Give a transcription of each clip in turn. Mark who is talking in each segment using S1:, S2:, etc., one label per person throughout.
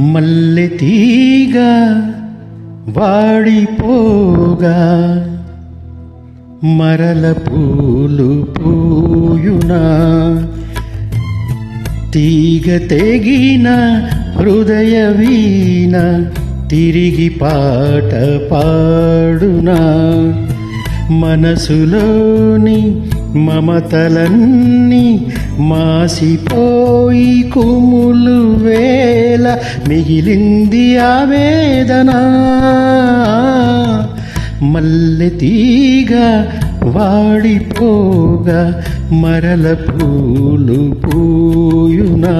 S1: మల్లె తీగ వాడిపోగా. మరల పూలు పూయునా. తీగ తెగిన హృదయ వీణ తిరిగి పాట పాడునా. మనసులోని మమతలన్నీ మాసిపోయి కుములు వేల మిగిలింది ఆవేదన మల్లె తీగ వాడిపోగా మరల పూలు పూయునా.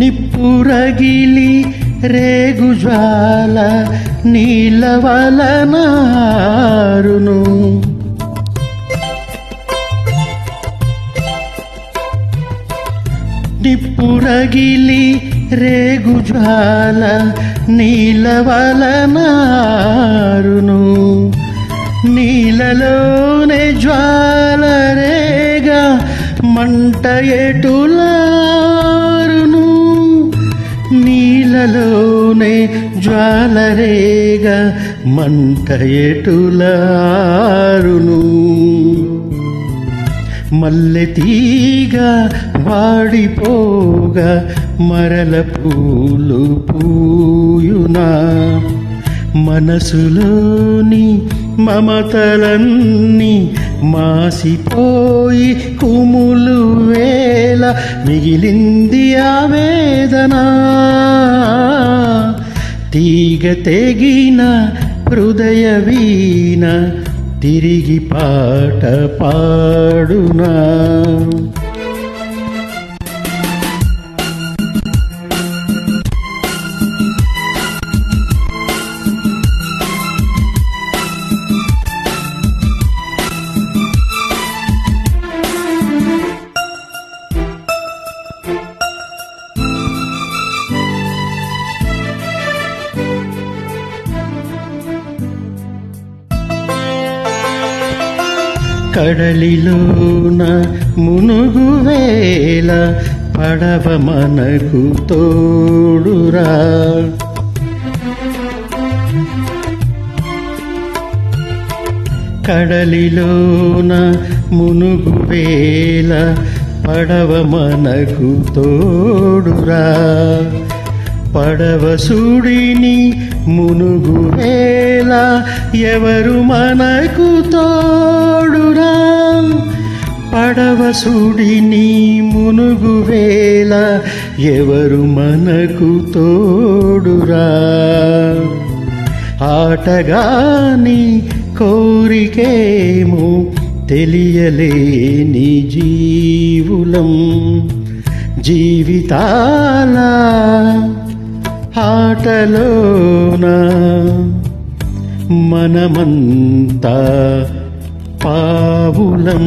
S1: నిప్పురగిలి రేగు నీలవలనారును. నిప్పురగిలి రేగు నీలవలనారును. నీలలోనే జ్వాల రేగా మంట ఎటులా నీలలోనే జ్వాలరేగా మంట ఎటులారును మల్లె తీగ వాడిపోగా మరల పూలు పూయునా. మనసులోని మమతలన్నీ మాసిపోయి కుములు వేళ మిగిలింది ఆవేదన తీగ తెగిన హృదయ వీణ తిరిగి పాట పాడునా. కడలిలోన మునుగువేల పడవ మనకు తోడురా. కడలిలోన మునుగువేల పడవ మనకు తోడురా. పడవ సుడిని మునుగు వేళ ఎవరు మనకు తోడురా? పడవ సుడిని మునుగు వేళ ఎవరు మనకు తోడురా? ఆటగాని కోరికేమో తెలియలేని జీవులం. జీవితాలా ఆటలోన మనమంతా పావులం.